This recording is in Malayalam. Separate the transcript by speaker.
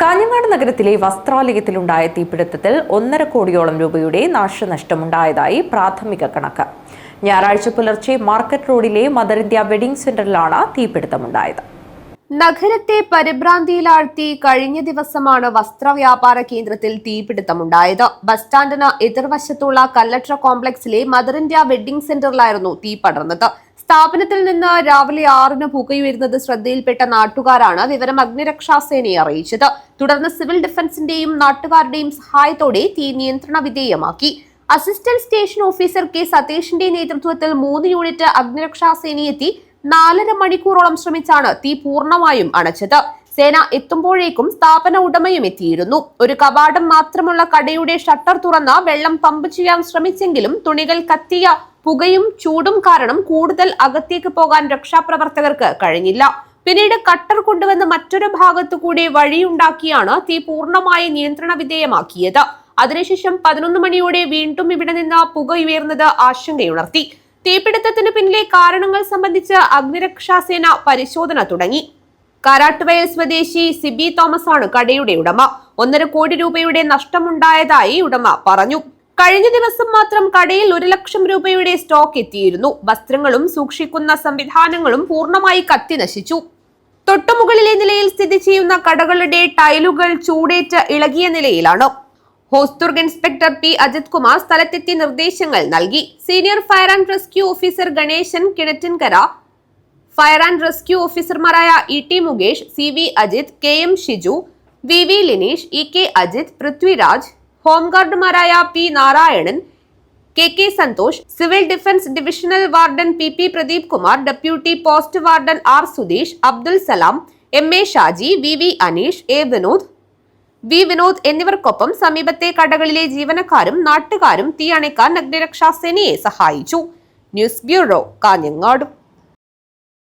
Speaker 1: കാഞ്ഞങ്ങാട് നഗരത്തിലെ വസ്ത്രാലയത്തിലുണ്ടായ തീപിടുത്തത്തിൽ ഒന്നര കോടിയോളം രൂപയുടെ നാശനഷ്ടമുണ്ടായതായി പ്രാഥമിക കണക്ക്. ഞായറാഴ്ച പുലർച്ചെ മാർക്കറ്റ് റോഡിലെ മദർ ഇന്ത്യ വെഡിംഗ് സെന്ററിലാണ് തീപിടുത്തമുണ്ടായത്.
Speaker 2: നഗരത്തെ പരിഭ്രാന്തിയിലാഴ്ത്തി കഴിഞ്ഞ ദിവസമാണ് വസ്ത്രവ്യാപാര കേന്ദ്രത്തിൽ തീപിടുത്തമുണ്ടായത്. ബസ് സ്റ്റാൻഡിന് എതിർവശത്തുള്ള കല്ലട്ര കോംപ്ലക്സിലെ മദർ ഇന്ത്യ വെഡിംഗ് സെന്ററിലായിരുന്നു തീ പടർന്നത്. സ്ഥാപനത്തിൽ നിന്ന് രാവിലെ ആറിന് പുകയുയരുന്നത് ശ്രദ്ധയിൽപ്പെട്ട നാട്ടുകാരാണ് വിവരം അഗ്നിരക്ഷാസേനയെ അറിയിച്ചത്. തുടർന്ന് സിവിൽ ഡിഫൻസിന്റെയും നാട്ടുകാരുടെയും സഹായത്തോടെ തീ നിയന്ത്രണ വിധേയമാക്കി. അസിസ്റ്റന്റ് സ്റ്റേഷൻ ഓഫീസർ കെ സതീഷിന്റെ നേതൃത്വത്തിൽ മൂന്ന് യൂണിറ്റ് അഗ്നിരക്ഷാസേനയെത്തി നാലര മണിക്കൂറോളം ശ്രമിച്ചാണ് തീ പൂർണമായും അണച്ചത്. സേന എത്തുമ്പോഴേക്കും സ്ഥാപന ഉടമയും എത്തിയിരുന്നു. ഒരു കവാടം മാത്രമുള്ള കടയുടെ ഷട്ടർ തുറന്ന് വെള്ളം പമ്പ് ചെയ്യാൻ ശ്രമിച്ചെങ്കിലും തുണികൾ കത്തിയ പുകയും ചൂടും കാരണം കൂടുതൽ അകത്തേക്ക് പോകാൻ രക്ഷാപ്രവർത്തകർക്ക് കഴിഞ്ഞില്ല. പിന്നീട് കട്ടർ കൊണ്ടുവന്ന് മറ്റൊരു ഭാഗത്തു കൂടി വഴിയുണ്ടാക്കിയാണ് തീ പൂർണമായി നിയന്ത്രണ വിധേയമാക്കിയത്. അതിനുശേഷം പതിനൊന്ന് മണിയോടെ വീണ്ടും ഇവിടെ നിന്ന് പുക ഉയർന്നത് ആശങ്കയുണർത്തി. തീപിടുത്തത്തിന് പിന്നിലെ കാരണങ്ങൾ സംബന്ധിച്ച് അഗ്നിരക്ഷാസേന പരിശോധന തുടങ്ങി. കാരാട്ടുവയൽ സ്വദേശി സിബി തോമസ് ആണ് കടയുടെ ഉടമ. ഒന്നര കോടി രൂപയുടെ നഷ്ടമുണ്ടായതായി ഉടമ പറഞ്ഞു. കഴിഞ്ഞ ദിവസം മാത്രം കടയിൽ ഒരു ലക്ഷം രൂപയുടെ സ്റ്റോക്ക് എത്തിയിരുന്നു. വസ്ത്രങ്ങളും സൂക്ഷിക്കുന്ന സംവിധാനങ്ങളും പൂർണമായി കത്തി നശിച്ചു. തൊട്ടുമുകളിലെ നിലയിൽ സ്ഥിതി ചെയ്യുന്ന കടകളുടെ ടൈലുകൾ ചൂടേറ്റ് ഇളകിയ നിലയിലാണ്. Hosdurg inspector P. Ajith Kumar സ്ഥലത്തെത്തി നിർദ്ദേശങ്ങൾ നൽകി. Senior fire and rescue officer Ganeshan Kinattinkara fire and rescue ഓഫീസർമാരായ E. T. Mukesh C. V. Ajith K. M. Shiju V. V. Lineesh E. K. Ajith Prithviraj ഹോംഗാർഡുമാരായ P Narayanan K K Santhosh civil defence divisional warden P P Pradeep Kumar deputy post warden R Sudheesh Abdul Salam M A Shaji V V Aneesh A Vinod V Vinod എന്നിവർക്കൊപ്പം സമീപത്തെ കടകളിലെ ജീവനക്കാരും നാട്ടുകാരും തീ അണയ്ക്കാൻ അഗ്നിരക്ഷാസേനയെ സഹായിച്ചു. News bureau Kanhangad.